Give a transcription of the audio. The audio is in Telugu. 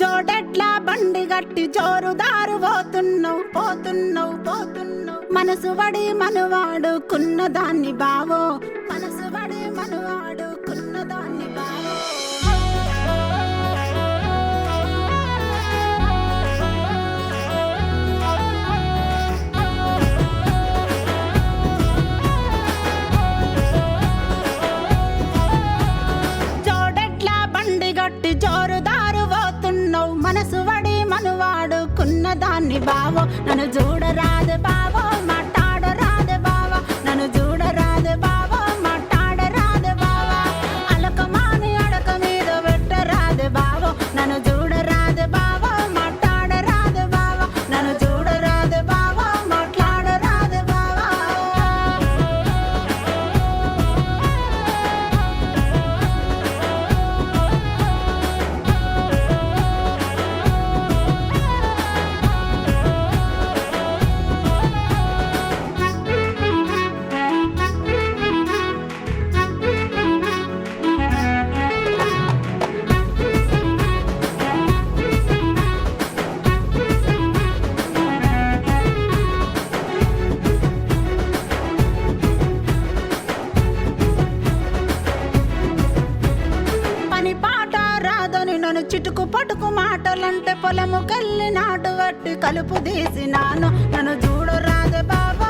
జోడెట్లా బండి గట్టి జోరుదారు పోతున్నావు పోతున్నావు పోతున్నావు. మనసు వడి మనవాడుకున్న దాన్ని బావో మనసు వడి మనవాడు మనసు వడి మనవాడుకున్న దాన్ని బావో నన్ను చూడరాదు బావో చిటుకు పటుకు మాటలంటే పొలము కల్లి నాటు వట్టి కలుపు తీసినాను. నన్ను చూడు రాదే బాబా.